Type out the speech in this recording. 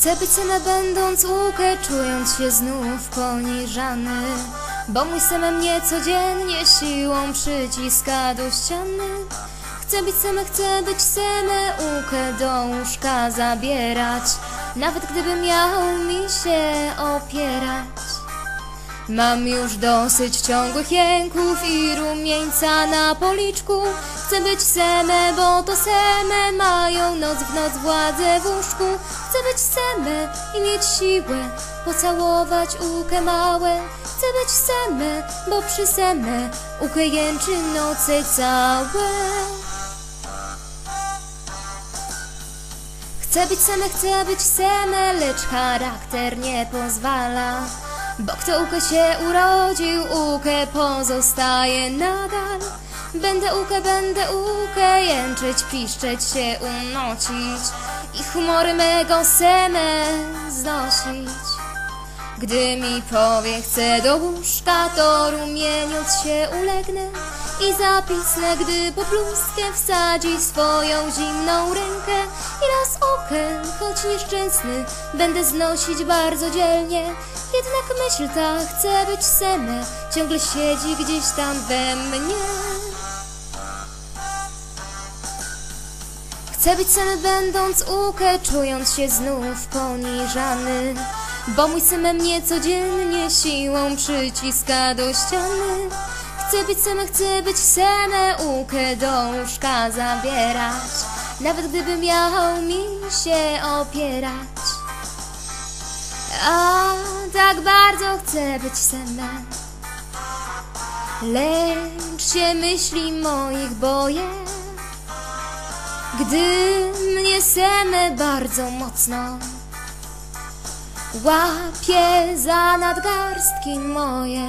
Chcę być sama będąc łukę, czując się znów poniżany. Bo mój seme mnie codziennie siłą przyciska do ściany. Chcę być sama, chcę być seme, łukę do łóżka zabierać. Nawet gdyby miał mi się opierać Mam już dosyć ciągłych jęków i rumieńca na policzku. Chcę być seme, bo to seme mają noc w noc władzę w łóżku. Chcę być seme i mieć siłę pocałować ukę małe. Chcę być seme, bo przy seme ukę jęczy noce całe. Chcę być seme, chcę być seme, lecz charakter nie pozwala bo kto ukę się urodził, ukę pozostaje nadal. Będę ukę, będę ukę, jęczeć, piszczeć się, unosić I humory mego semę znosić. Gdy mi powie chcę do łóżka, to rumieniąc się ulegnę i zapisnę, gdy po bluzkę wsadzi swoją zimną rękę i raz okę, choć nieszczęsny, będę znosić bardzo dzielnie. Jednak myśl ta, chcę być seme, ciągle siedzi gdzieś tam we mnie. Chcę być seme będąc ukę, czując się znów poniżany Bo mój seme mnie codziennie siłą przyciska do ściany Chcę być seme, chcę być seme, ukę do łóżka zabierać Nawet gdyby miał mi się opierać. A tak bardzo chcę być seme Lecz się myśli moich boję gdy mnie seme bardzo mocno łapie za nadgarstki moje.